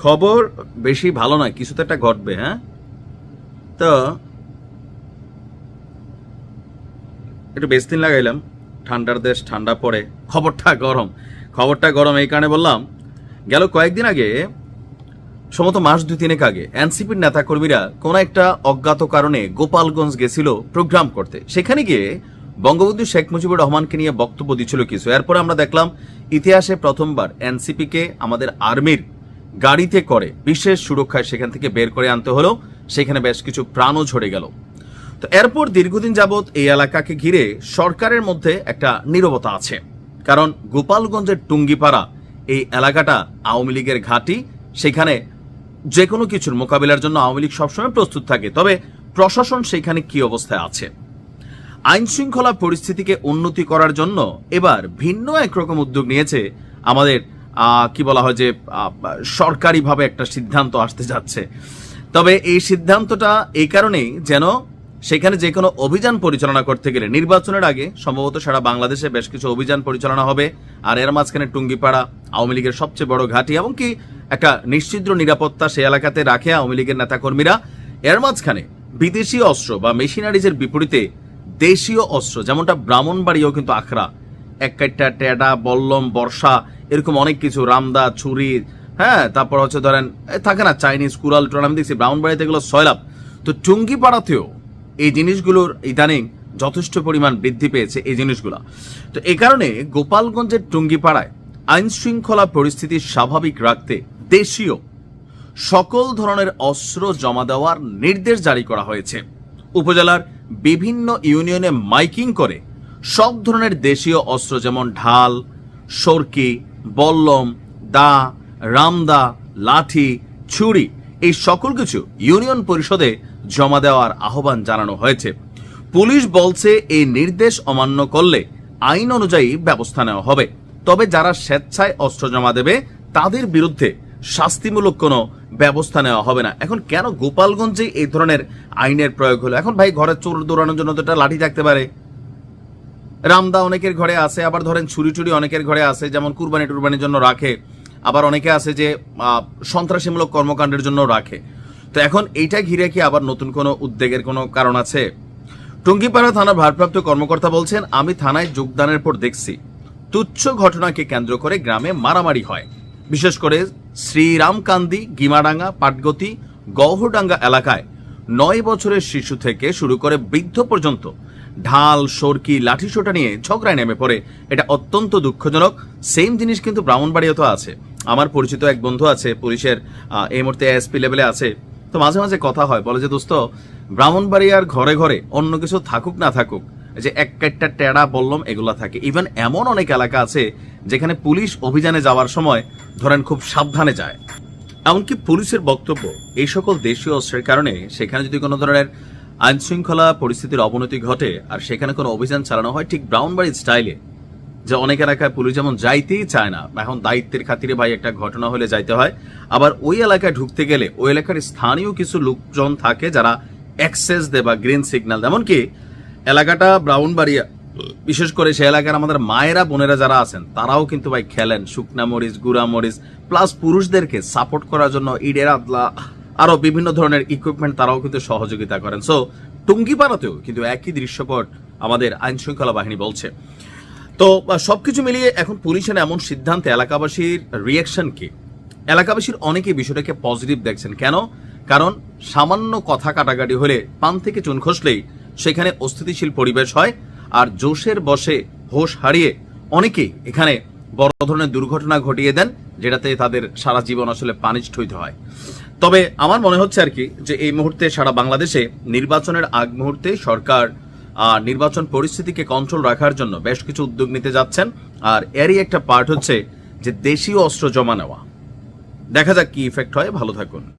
খবর বেশি ভালো নয়, কিছু তো একটা ঘটবে হ্যাঁ? তো, একটু বেশ দিন লাগাইলাম, ঠান্ডার দেশ, ঠান্ডা পড়ে খবরটা গরম খবরটা গরম এই কারণে বললাম, গেল কয়েকদিন আগে সমত মাস দুই তিনেক আগে, এনসিপির নেতাকর্মীরা কোন একটা অজ্ঞাত কারণে গোপালগঞ্জ গেছিল প্রোগ্রাম করতে। সেখানে গিয়ে বঙ্গবন্ধু শেখ মুজিবুর রহমানকে নিয়ে বক্তব্য দিচ্ছিল কিছু। এরপরে আমরা দেখলাম, ইতিহাসে প্রথমবার এনসিপিকে আমাদের আর্মির গাড়িতে করে বিশেষ সুরক্ষায় সেখান থেকে বের করে আনতে হলো। সেখানে বেশ কিছু প্রাণও ঝরে গেল। তো এরপর দীর্ঘদিন যাবৎ এই এলাকাকে ঘিরে সরকারের মধ্যে একটা নীরবতা আছে। কারণ গোপালগঞ্জের টুঙ্গিপাড়া এই এলাকাটা আওয়ামী লীগের ঘাঁটি। সেখানে যে কোনো কিছুর মোকাবিলার জন্য আওয়ামী লীগ সবসময় প্রস্তুত থাকে। তবে প্রশাসন সেখানে কি অবস্থায় আছে? আইন শৃঙ্খলা পরিস্থিতিকে উন্নতি করার জন্য এবার ভিন্ন একরকম উদ্যোগ নিয়েছে আমাদের কি বলা হয় যে সরকারিভাবে একটা সিদ্ধান্ত আসতে যাচ্ছে। তবে এই সিদ্ধান্তটা এই কারণেই যেন সেখানে যে কোনো অভিযান পরিচালনা করতে গেলে, নির্বাচনের আগে সম্ভবত সারা বাংলাদেশে বেশ কিছু অভিযান পরিচালনা হবে। আর এর মাঝখানে টুঙ্গিপাড়া, আওয়ামী লীগের সবচেয়ে বড় ঘাঁটি এমনকি একটা নিশ্চিদ্র নিরাপত্তা সে এলাকাতে রাখে আওয়ামী লীগের নেতাকর্মীরা। এর মাঝখানে বিদেশি অস্ত্র বা মেশিনারিজের বিপরীতে দেশীয় অস্ত্র, যেমনটা ব্রাহ্মণবাড়িও কিন্তু আখড়া। এক কাইটটা টেডা, বল্লম, বর্ষা এরকম অনেক কিছু, রামদা, ছুরি হ্যাঁ তারপর হচ্ছে ধরেন থাকে না চাইনিজ কুরাল টুরাল আমি দেখছি ব্রাহ্মণবাড়িতে এগুলো সয়লাভ তো টুঙ্গি পাড়াতেও এই জিনিসগুলোর ইদানিং যথেষ্ট পরিমাণ বৃদ্ধি পেয়েছে এই জিনিসগুলো। তো এই কারণে গোপালগঞ্জের টুঙ্গিপাড়ায় আইন শৃঙ্খলা পরিস্থিতি স্বাভাবিক রাখতে দেশীয় সকল ধরনের অস্ত্র জমা দেওয়ার নির্দেশ জারি করা হয়েছে। উপজেলার বিভিন্ন ইউনিয়নে মাইকিং করে সব ধরনের দেশীয় অস্ত্র যেমন ঢাল, সরকি বল্লম, দা, রামদা, লাঠি, ছুরি এই সকল কিছু ইউনিয়ন পরিষদে জমা দেওয়ার আহ্বান জানানো হয়েছে। পুলিশ বলছে এই নির্দেশ অমান্য করলে আইন অনুযায়ী ব্যবস্থা নেওয়া হবে। তবে যারা স্বেচ্ছায় অস্ত্র জমা দেবে, তাদের বিরুদ্ধে শাস্তিমূলক কোনো ব্যবস্থা নেওয়া হবে না। এখন কেন গোপালগঞ্জে এই ধরনের আইনের প্রয়োগ হলো? এখন ভাই ঘরে চোর দৌড়ানোর জন্য তো একটা লাঠি থাকতে পারে। রামদা অনেকের ঘরে আছে, আবার ধরেন ছুরি টুরি অনেকের ঘরে আছে, যেমন কুরবানি টুরবানির জন্য রাখে। আবার অনেকে আছে যে সন্ত্রাসীমূলক কর্মকাণ্ডের জন্য রাখে। তো এখন এইটা ঘিরে কি আবার নতুন কোনো উদ্বেগের কোনো কারণ আছে? টুঙ্গিপাড়া থানার ভারপ্রাপ্ত কর্মকর্তা বলছেন, আমি থানায় যোগদানের পর দেখছি, তুচ্ছ ঘটনাকে কেন্দ্র করে গ্রামে মারামারি হয়। বিশেষ করে শ্রীরামকান্দি, গিমাডাঙ্গা, পাটগতি গৌহরডাঙ্গা এলাকায় নয় বছরের শিশু থেকে শুরু করে বৃদ্ধ পর্যন্ত ঢাল, সরকি, লাঠিসোটা নিয়ে ঝগড়ায় নেমে পড়ে। এটা অত্যন্ত দুঃখজনক। সেম জিনিস কিন্তু ব্রাহ্মণবাড়িয়াতেও আছে। আমার পরিচিত এক বন্ধু আছে, পুলিশের এই মুহূর্তে এসপি লেভেলে আছে। তো মাঝে মাঝে কথা হয়, বলে যে, দোস্ত, ব্রাহ্মণবাড়িয়ার ঘরে ঘরে অন্য কিছু থাকুক না থাকুক, যে এক কাটটা টেড়া বললাম এগুলা থাকে। ইভেন এমন অনেক এলাকা আছে যেখানে পুলিশ অভিযানে যাওয়ার সময় ধরেন খুব সাবধানে যায়। এমনকি পুলিশের বক্তব্য, এই সকল দেশীয় অস্ত্রের কারণে সেখানে যদি কোনো ধরনের আইন শৃঙ্খলা পরিস্থিতির অবনতি ঘটে আর সেখানে কোনো অভিযান চালানো হয়, ঠিক ব্রাউন ব্রাউনবাড়ি স্টাইলে, যে অনেক এলাকায় পুলিশ যেমন যাইতেই চায় না, এখন দায়িত্বের খাতিরে ভাই একটা ঘটনা হলে যাইতে হয়, আবার ওই এলাকায় ঢুকতে গেলে ওই এলাকার স্থানীয় কিছু লোকজন থাকে যারা অ্যাক্সেস দেয় বা গ্রিন সিগন্যাল এমনকি এলাকাটা ব্রাউন ব্রাউনবাড়িয়া বিশেষ করে সে এলাকার আমাদের মায়েরা, বোনেরা যারা আছেন, তারাও কিন্তু ভাই খেলেন। শুকনা মরিচ, গুড়া মরিচ প্লাস পুরুষদেরকে সাপোর্ট করার জন্য ইডের আদলা, আরও বিভিন্ন ধরনের ইকুইপমেন্ট তারাও কিন্তু সহযোগিতা করেন। সো টুঙ্গিপাড়াতেও কিন্তু একই দৃশ্যপট আমাদের আইন শৃঙ্খলা বাহিনী বলছে। তো সবকিছু মিলিয়ে এখন পুলিশের এমন সিদ্ধান্তে এলাকাবাসীর রিয়াকশন কি? এলাকাবাসীর অনেকেই বিষয়টাকে পজিটিভ দেখছেন। কেন? কারণ সামান্য কথা কাটাকাটি হলে পান থেকে চুন খসলেই সেখানে অস্থিতিশীল পরিবেশ হয়। আর জোশের বসে হোশ হারিয়ে অনেকেই এখানে বড় ধরনের দুর্ঘটনা ঘটিয়ে দেন, যেটাতে তাদের সারা জীবন আসলে পানিষ্ঠ হইতে হয়। তবে আমার মনে হচ্ছে আর কি যে এই মুহূর্তে সারা বাংলাদেশে নির্বাচনের আগ মুহূর্তে সরকার নির্বাচন পরিস্থিতিকে কন্ট্রোল রাখার জন্য বেশ কিছু উদ্যোগ নিতে যাচ্ছেন। আর এরই একটা পার্ট হচ্ছে যে দেশীয় অস্ত্র জমা নেওয়া। দেখা যাক কি ইফেক্ট হয়। ভালো থাকুন।